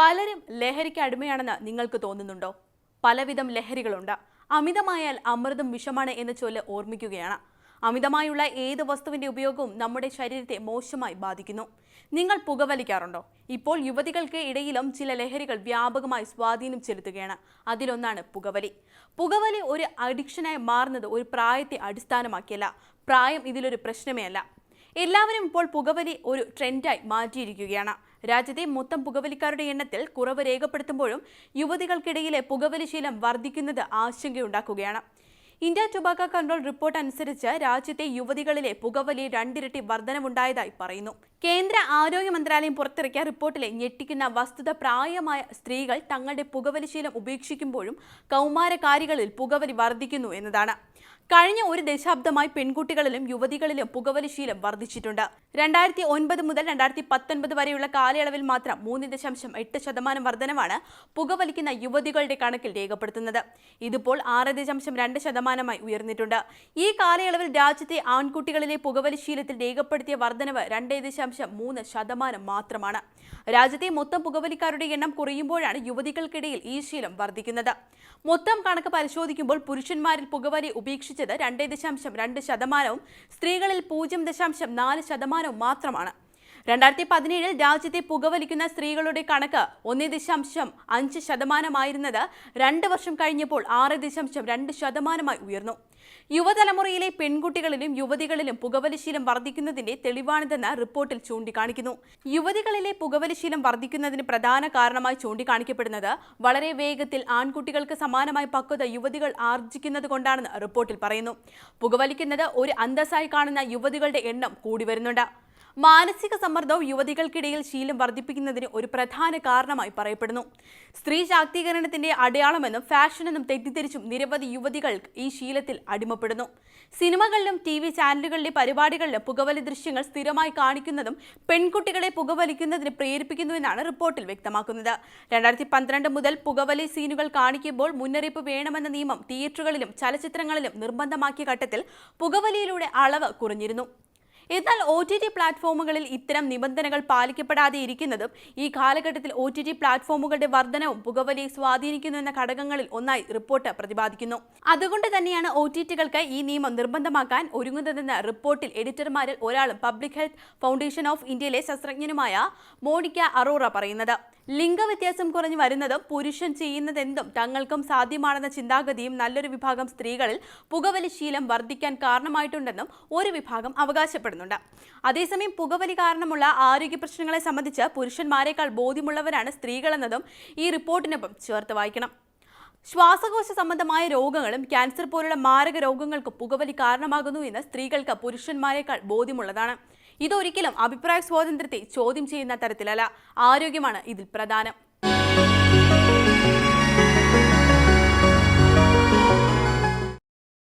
പലരും ലഹരിക്ക് അടിമയാണെന്ന് നിങ്ങൾക്ക് തോന്നുന്നുണ്ടോ? പലവിധം ലഹരികളുണ്ട്. അമിതമായാൽ അമൃതം വിഷമാണ് എന്ന ചൊല്ല് ഓർമ്മിക്കുകയാണ്. അമിതമായുള്ള ഏത് വസ്തുവിന്റെ ഉപയോഗവും നമ്മുടെ ശരീരത്തെ മോശമായി ബാധിക്കുന്നു. നിങ്ങൾ പുകവലിക്കാറുണ്ടോ? ഇപ്പോൾ യുവതികൾക്ക് ഇടയിലും ചില ലഹരികൾ വ്യാപകമായി സ്വാധീനം ചെലുത്തുകയാണ്. അതിലൊന്നാണ് പുകവലി. പുകവലി ഒരു അഡിക്ഷനായി മാറുന്നത് ഒരു പ്രായത്തെ അടിസ്ഥാനമാക്കിയല്ല. പ്രായം ഇതിലൊരു പ്രശ്നമേ അല്ല എല്ലാവരും ഇപ്പോൾ പുകവലി ഒരു ട്രെൻഡായി മാറ്റിയിരിക്കുകയാണ്. രാജ്യത്തെ മൊത്തം പുകവലിക്കാരുടെ എണ്ണത്തിൽ കുറവ് രേഖപ്പെടുത്തുമ്പോഴും യുവതികൾക്കിടയിലെ പുകവലി ശീലം വർദ്ധിക്കുന്നത് ആശങ്കയുണ്ടാക്കുകയാണ്. ഇന്ത്യ ടൊബാക്കോ കൺട്രോൾ റിപ്പോർട്ട് അനുസരിച്ച് രാജ്യത്തെ യുവതികളിലെ പുകവലി രണ്ടിരട്ടി വർധനമുണ്ടായതായി പറയുന്നു. കേന്ദ്ര ആരോഗ്യ മന്ത്രാലയം പുറത്തിറക്കിയ റിപ്പോർട്ടിലെ ഞെട്ടിക്കുന്ന വസ്തുത പ്രായമായ സ്ത്രീകൾ തങ്ങളുടെ പുകവലി ശീലം ഉപേക്ഷിക്കുമ്പോഴും കൗമാരകാരികളിൽ പുകവലി വർദ്ധിക്കുന്നു എന്നതാണ്. കഴിഞ്ഞ ഒരു ദശാബ്ദമായി പെൺകുട്ടികളിലും യുവതികളിലും പുകവലി ശീലം വർദ്ധിച്ചിട്ടുണ്ട് രണ്ടായിരത്തി ഒൻപത് മുതൽ രണ്ടായിരത്തി പത്തൊൻപത് വരെയുള്ള കാലയളവിൽ മാത്രം മൂന്ന് ദശാംശം എട്ട് ശതമാനം വർധനമാണ് പുകവലിക്കുന്ന യുവതികളുടെ കണക്കിൽ രേഖപ്പെടുത്തുന്നത്. ഇതിപ്പോൾ ആറ് ദശാംശം രണ്ട് ശതമാനമായി ഉയർന്നിട്ടുണ്ട്. ഈ കാലയളവിൽ രാജ്യത്തെ ആൺകുട്ടികളിലെ പുകവലി ശീലത്തിൽ രേഖപ്പെടുത്തിയ വർധനവ് രണ്ട് ദശാംശം മൂന്ന് ശതമാനം മാത്രമാണ്. രാജ്യത്തെ മൊത്തം പുകവലിക്കാരുടെ എണ്ണം കുറയുമ്പോഴാണ് യുവതികൾക്കിടയിൽ ഈ ശീലം വർദ്ധിക്കുന്നത് മൊത്തം കണക്ക് പരിശോധിക്കുമ്പോൾ പുരുഷന്മാരിൽ പുകവലി ഉപേക്ഷിച്ചത് രണ്ട് ദശാംശം രണ്ട് ശതമാനവും സ്ത്രീകളിൽ പൂജ്യം ദശാംശം നാല് ശതമാനവും മാത്രമാണ്. രണ്ടായിരത്തി പതിനേഴിൽ രാജ്യത്തെ പുകവലിക്കുന്ന സ്ത്രീകളുടെ കണക്ക് ഒന്ന് ദശാംശം അഞ്ച് ശതമാനമായിരുന്നത് രണ്ട് വർഷം കഴിഞ്ഞപ്പോൾ ആറ് ദശാംശം രണ്ട് ശതമാനമായി ഉയർന്നു. യുവതലമുറയിലെ പെൺകുട്ടികളിലും യുവതികളിലും പുകവലിശീലം വർദ്ധിക്കുന്നതിന്റെ തെളിവാണിതെന്ന് റിപ്പോർട്ടിൽ ചൂണ്ടിക്കാണിക്കുന്നു. യുവതികളിലെ പുകവലിശീലം വർദ്ധിക്കുന്നതിന് പ്രധാന കാരണമായി ചൂണ്ടിക്കാണിക്കപ്പെടുന്നത് വളരെ വേഗത്തിൽ ആൺകുട്ടികൾക്ക് സമാനമായ പക്വത യുവതികൾ ആർജിക്കുന്നത് കൊണ്ടാണെന്ന് റിപ്പോർട്ടിൽ പറയുന്നു. പുകവലിക്കുന്നത് ഒരു അന്തസ്സായി കാണുന്ന യുവതികളുടെ എണ്ണം കൂടി വരുന്നുണ്ട്. മാനസിക സമ്മർദ്ദവും യുവതികൾക്കിടയിൽ ശീലം വർദ്ധിപ്പിക്കുന്നതിന് ഒരു പ്രധാന കാരണമായി പറയപ്പെടുന്നു. സ്ത്രീ ശാക്തീകരണത്തിന്റെ അടയാളമെന്നും ഫാഷനെന്നും തെറ്റിദ്ധരിച്ചും നിരവധി യുവതികൾ ഈ ശീലത്തിൽ അടിമപ്പെടുന്നു. സിനിമകളിലും ടി വി ചാനലുകളിലെ പരിപാടികളിലും പുകവലി ദൃശ്യങ്ങൾ സ്ഥിരമായി കാണിക്കുന്നതും പെൺകുട്ടികളെ പുകവലിക്കുന്നതിന് പ്രേരിപ്പിക്കുന്നുവെന്നാണ് റിപ്പോർട്ടിൽ വ്യക്തമാക്കുന്നത്. രണ്ടായിരത്തി പന്ത്രണ്ട് മുതൽ പുകവലി സീനുകൾ കാണിക്കുമ്പോൾ മുന്നറിയിപ്പ് വേണമെന്ന നിയമം തിയേറ്ററുകളിലും ചലച്ചിത്രങ്ങളിലും നിർബന്ധമാക്കിയ ഘട്ടത്തിൽ പുകവലിയിലൂടെ അളവ് കുറഞ്ഞിരുന്നു. എന്നാൽ ഒ ടി ടി പ്ലാറ്റ്ഫോമുകളിൽ ഇത്തരം നിബന്ധനകൾ പാലിക്കപ്പെടാതെ ഇരിക്കുന്നതും ഈ കാലഘട്ടത്തിൽ ഒ ടി ടി പ്ലാറ്റ്ഫോമുകളുടെ വർധനവും പുകവലിയെ സ്വാധീനിക്കുന്നു എന്ന ഘടകങ്ങളിൽ ഒന്നായി റിപ്പോർട്ട് പ്രതിപാദിക്കുന്നു. അതുകൊണ്ട് തന്നെയാണ് ഒ ടി ടികൾക്ക് ഈ നിയമം നിർബന്ധമാക്കാൻ ഒരുങ്ങുന്നതെന്ന റിപ്പോർട്ടിൽ എഡിറ്റർമാരിൽ ഒരാളും പബ്ലിക് ഹെൽത്ത് ഫൗണ്ടേഷൻ ഓഫ് ഇന്ത്യയിലെ ശാസ്ത്രജ്ഞനുമായ മോണിക്ക അറോറ പറയുന്നത്. ലിംഗവ്യത്യാസം കുറഞ്ഞു വരുന്നതും പുരുഷൻ ചെയ്യുന്നതെന്തും തങ്ങൾക്കും സാധ്യമാണെന്ന ചിന്താഗതിയും നല്ലൊരു വിഭാഗം സ്ത്രീകളിൽ പുകവലി ശീലം വർദ്ധിക്കാൻ കാരണമായിട്ടുണ്ടെന്നും ഒരു വിഭാഗം അവകാശപ്പെടുന്നുണ്ട് അതേസമയം പുകവലി കാരണമുള്ള ആരോഗ്യ പ്രശ്നങ്ങളെ സംബന്ധിച്ച് പുരുഷന്മാരെക്കാൾ ബോധ്യമുള്ളവരാണ് സ്ത്രീകളെന്നതും ഈ റിപ്പോർട്ടിനൊപ്പം ചേർത്ത് വായിക്കണം. ശ്വാസകോശ സംബന്ധമായ രോഗങ്ങളും ക്യാൻസർ പോലുള്ള മാരക രോഗങ്ങൾക്ക് പുകവലി കാരണമാകുന്നു എന്ന് സ്ത്രീകൾക്ക് പുരുഷന്മാരെക്കാൾ ബോധ്യമുള്ളതാണ്. ഇതൊരിക്കലും അഭിപ്രായ സ്വാതന്ത്ര്യത്തെ ചോദ്യം ചെയ്യുന്ന തരത്തിലല്ല. ആരോഗ്യമാണ് ഇതിൽ പ്രധാനം.